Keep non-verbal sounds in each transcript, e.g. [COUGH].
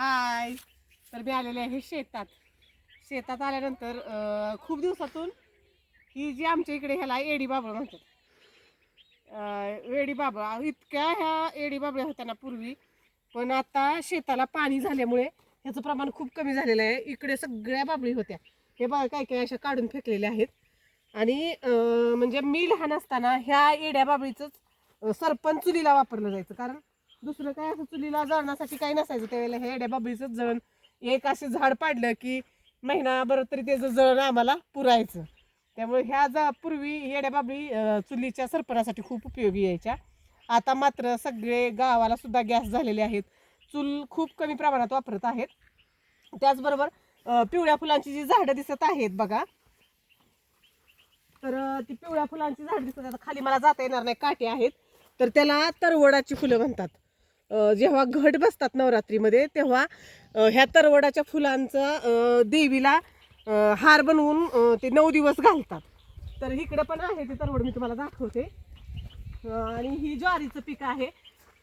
हाय. तर मी आलेले आहे शेतात. शेतात आल्यानंतर अं, खूप दिवसातून ही जी आमच्या इकडे ह्याला एडी बाबळ म्हणतात. अं, एडी बाबळ. इतक्या ह्या एडी बाबळ्या होत्या ना पूर्वी पण आता शेताला पाणी झाल्यामुळे ह्याचं प्रमाण खूप कमी झालेलं आहे. इकडे सगळ्या बाबळी होत्या. हे बघा काय काय अशा काढून फेकलेल्या आहेत. आणि अं, म्हणजे मी लहान असताना ह्या एड्या बाबळीचंच अं, सरपण चुलीला वापरलं जायचं. कारण दुसरं काय असं चुलीला जळण्यासाठी काही नसायचं. त्यावेळेला हे एड्या जण जळण. एक असे झाड पाडलं की महिनाभर तरी त्याचं जळण आम्हाला पुरायचं. त्यामुळे ह्या जा पूर्वी येड्याबाबळी चुलीच्या सरपणासाठी खूप उपयोगी यायच्या. आता मात्र सगळे गावाला सुद्धा गॅस झालेले आहेत. चूल खूप कमी प्रमाणात वापरत आहेत. त्याचबरोबर पिवळ्या फुलांची जी झाडं दिसत आहेत बघा. तर ती पिवळ्या फुलांची झाड दिसत आहेत. खाली मला जाता येणार नाही काटे आहेत. तर त्याला तरवडाची फुलं म्हणतात. जेव्हा घट बसतात नवरात्रीमध्ये तेव्हा ह्या तरवडाच्या फुलांचा देवीला हार बनवून ते नऊ दिवस घालतात. तर इकडं पण आहे ते तरवड मी तुम्हाला दाखवते. आणि ही ज्वारीचं पीक आहे.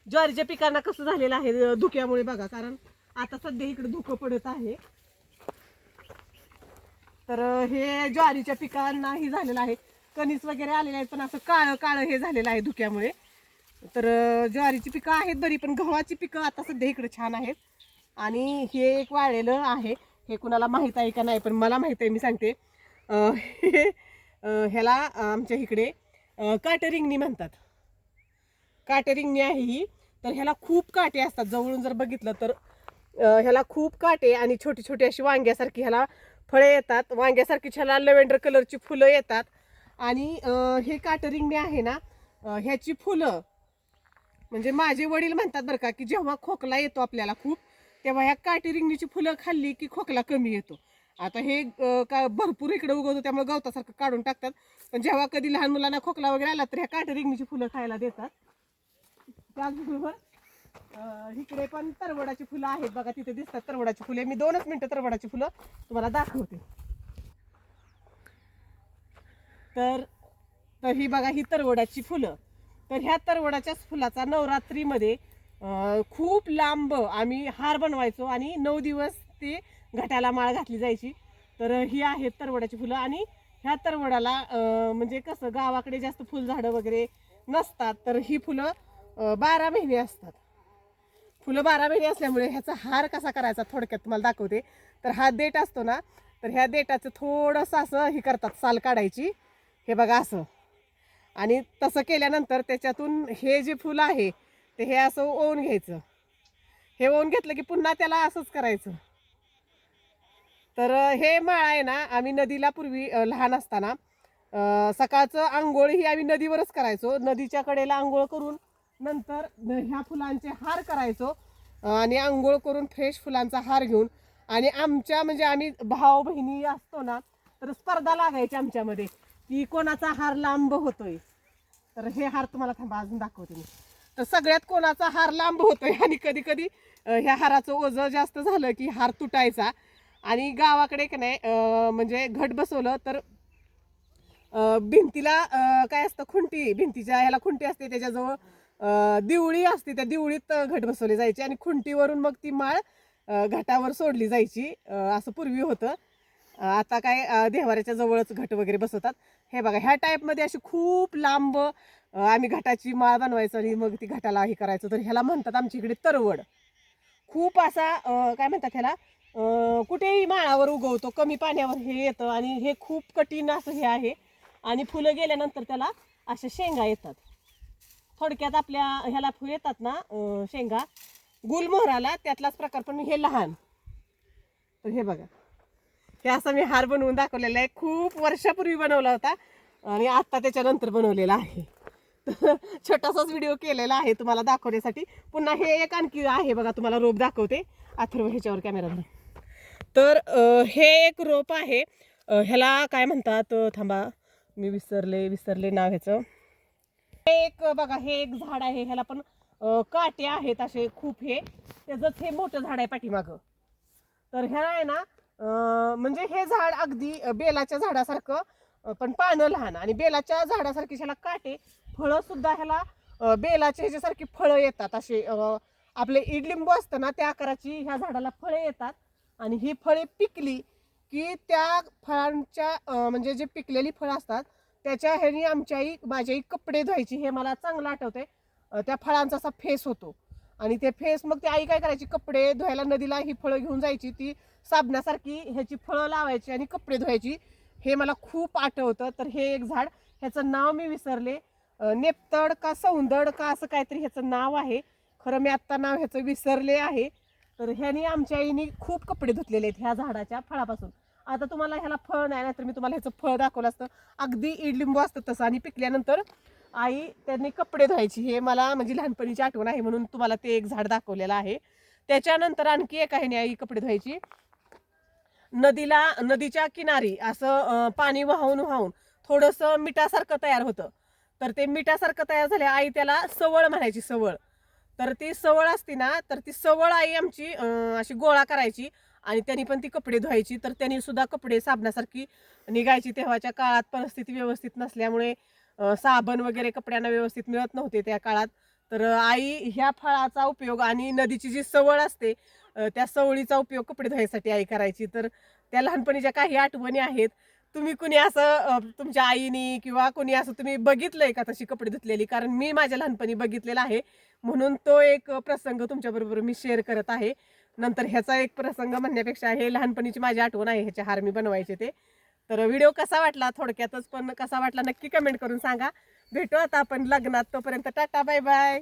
ज्वारीच्या पिकांना कसं झालेलं आहे धुक्यामुळे बघा कारण आता सध्या इकडे धुकं पडत आहे. तर हे ज्वारीच्या पिकांनाही झालेलं आहे. कणीस वगैरे आलेलं आहे पण असं काळं काळं हे झालेलं आहे धुक्यामुळे. तर ज्वारीची पिकं आहेत बरी पण गव्हाची पिकं आता सध्या इकडे छान आहेत. आणि हे एक वाळलेलं आहे. हे कुणाला माहीत आहे का नाही पण मला माहीत आहे मी सांगते. हे ह्याला आमच्या इकडे अं, काटेरिंगणी म्हणतात. काटेरिंगणी आहे ही. तर ह्याला खूप काटे असतात. जवळून जर बघितलं तर ह्याला खूप काटे आणि छोटी छोटी अशी वांग्यासारखी ह्याला फळे येतात. वांग्यासारखी ह्याला लव्हेंडर कलरची फुलं येतात. आणि हे काटरिंगणी आहे ना ह्याची फुलं म्हणजे माझे वडील म्हणतात बरं का की जेव्हा खोकला येतो आपल्याला खूप तेव्हा ह्या काटी रिंगणीची फुलं खाल्ली की खोकला कमी येतो. आता हे का भरपूर इकडे उगवतो त्यामुळे गवतासारखं काढून टाकतात. पण जेव्हा कधी लहान मुलांना खोकला वगैरे आला तर ह्या काटी रिंगणीची फुलं खायला देतात. त्याचबरोबर इकडे पण तरवडाची फुलं आहेत बघा तिथे दिसतात तरवडाची फुले. मी दोनच मिनटं तरवडाची फुलं तुम्हाला दाखवते. तर तर ही बघा ही तरवडाची फुलं. तर ह्या तरवडाच्याच फुलाचा नवरात्रीमध्ये खूप लांब आम्ही हार बनवायचो आणि नऊ दिवस ते घटाला माळ घातली जायची. तर ही आहेत तरवडाची फुलं आणि ह्या तरवडाला म्हणजे कसं गावाकडे जास्त फुलझाडं वगैरे नसतात तर ही फुलं बारा महिने असतात. फुलं बारा महिने असल्यामुळे ह्याचा हार कसा करायचा थोडक्यात तुम्हाला दाखवते. तर हा देठ असतो ना तर ह्या देठाचं थोडंसं असं हे करतात साल काढायची. हे बघा असं. आणि तसं केल्यानंतर त्याच्यातून हे जे फुलं आहे ते हे असं ओवून घ्यायचं. हे ओवून घेतलं की पुन्हा त्याला असंच करायचं. तर हे माळ आहे ना आम्ही नदीला पूर्वी लहान असताना सकाळचं आंघोळ ही आम्ही नदीवरच करायचो. नदीच्या कडेला आंघोळ करून नंतर ह्या फुलांचे हार करायचो. आणि आंघोळ करून फ्रेश फुलांचा हार घेऊन आणि आमच्या म्हणजे आम्ही भाऊ बहिणी असतो ना तर स्पर्धा लागायची आमच्यामध्ये. की कोणाचा हार लांब होतोय. तर हे हार तुम्हाला थांबा अजून दाखवते मी. तर सगळ्यात कोणाचा हार लांब होतोय आणि कधी कधी ह्या हाराचं ओझं जास्त झालं की हार तुटायचा. आणि गावाकडे का नाही म्हणजे घट बसवलं तर भिंतीला काय असतं खुंटी भिंतीच्या ह्याला खुंटी असते त्याच्याजवळ दिवळी असते त्या दिवळीत घट बसवली जायची. आणि खुंटीवरून मग ती माळ घाटावर सोडली जायची असं पूर्वी होतं. आता काय देवाऱ्याच्या जवळच घट वगैरे बसवतात. हे बघा ह्या टाईपमध्ये अशी खूप लांब आम्ही घाटाची माळ बनवायचो आणि मग ती घाटाला हे करायचो. तर ह्याला म्हणतात आमच्या इकडे तरवड. खूप असा काय म्हणतात ह्याला कुठेही माळावर उगवतो कमी पाण्यावर हे येतं आणि हे खूप कठीण असं हे आहे. आणि फुलं गेल्यानंतर त्याला अशा शेंगा येतात. थोडक्यात आपल्या ह्याला फुल येतात ना शेंगा गुलमोहराला त्यातलाच प्रकार पण हे लहान. तर हे बघा. हे असा मी हार बनवून दाखवलेला आहे. खूप वर्षापूर्वी बनवला होता आणि आत्ता त्याच्यानंतर बनवलेला आहे. तर [LAUGHS] छोटासाच व्हिडिओ केलेला आहे तुम्हाला दाखवण्यासाठी. पुन्हा हे एक आणखी आहे बघा तुम्हाला रोप दाखवते. अथर्व ह्याच्यावर कॅमेरा तर हे एक रोप आहे. ह्याला काय म्हणतात? थांबा. मी विसरले विसरले नाव ह्याचं. हे एक बघा हे एक झाड आहे. ह्याला पण काटे आहेत असे खूप हे. त्याचंच हे मोठं झाड आहे पाठीमागं. तर ह्याला आहे ना म्हणजे हे झाड अगदी बेलाच्या झाडासारखं पण पानं लहान आणि बेलाच्या झाडासारखी ह्याला काटे फळं सुद्धा ह्याला बेलाचे बेलाच्या ह्याच्यासारखी फळं येतात. असे आपले इडलिंबू असतं ना त्या आकाराची ह्या झाडाला फळे येतात. आणि ही फळे पिकली की त्या फळांच्या म्हणजे जे पिकलेली फळं असतात त्याच्या ह्यानी आमच्या आई माझी आई कपडे धुवायची हे मला चांगलं आठवतंय. त्या फळांचा असा फेस होतो. आणि ते फेस मग ते आई काय करायची? कपडे धुवायला नदीला ही फळं घेऊन जायची ती साबणासारखी ह्याची फळं लावायची आणि कपडे धुवायची. हे मला खूप आठवतं. तर हे एक झाड ह्याचं नाव मी विसरले. नेपतड का सौंदड का असं काहीतरी ह्याचं नाव आहे. खरं मी आत्ता नाव ह्याचं विसरले आहे. तर ह्याने आमच्या आईने खूप कपडे धुतलेले आहेत ह्या झाडाच्या फळापासून. आता तुम्हाला ह्याला फळ नाही ना तर मी तुम्हाला ह्याचं फळ दाखवलं असतं. अगदी इडलिंबू असतं तसं. आणि पिकल्यानंतर आई त्यांनी कपडे धुवायची. हे मला म्हणजे लहानपणीची आठवण आहे म्हणून तुम्हाला ते एक झाड दाखवलेलं आहे. त्याच्यानंतर आणखी एक आहे आई कपडे धुवायची. नदीला नदीच्या किनारी असं पाणी वाहून वाहून थोडंसं मिठासारखं तयार होतं. तर ते मिठासारखं तयार झाले आई त्याला सवळ म्हणायची सवळ. तर ती सवळ असती ना तर ती सवळ आई आमची अशी गोळा करायची आणि त्यांनी पण ती कपडे धुवायची. तर त्यांनी सुद्धा कपडे साबणासारखी निघायची. तेव्हाच्या काळात परिस्थिती व्यवस्थित नसल्यामुळे साबण वगैरे कपड्यांना व्यवस्थित मिळत नव्हते त्या काळात. तर आई ह्या फळाचा उपयोग आणि नदीची जी सवळ असते त्या सवळीचा उपयोग कपडे धुवायसाठी आई करायची. तर त्या लहानपणीच्या काही आठवणी आहेत तुम्ही कुणी असं तुमच्या आईनी किंवा कुणी असं तुम्ही बघितलंय का तशी कपडे धुतलेली? कारण मी माझ्या लहानपणी बघितलेला आहे. म्हणून तो एक प्रसंग तुमच्याबरोबर मी शेअर करत आहे. नंतर ह्याचा एक प्रसंग म्हणण्यापेक्षा हे लहानपणीची माझी आठवण आहे ह्याचे हार मी बनवायचे ते. तर व्हिडिओ कसा वाटला थोडक्यातच पण कसा वाटला नक्की कमेंट करून सांगा. भेटू आता आपण लग्नात तोपर्यंत टाटा बाय बाय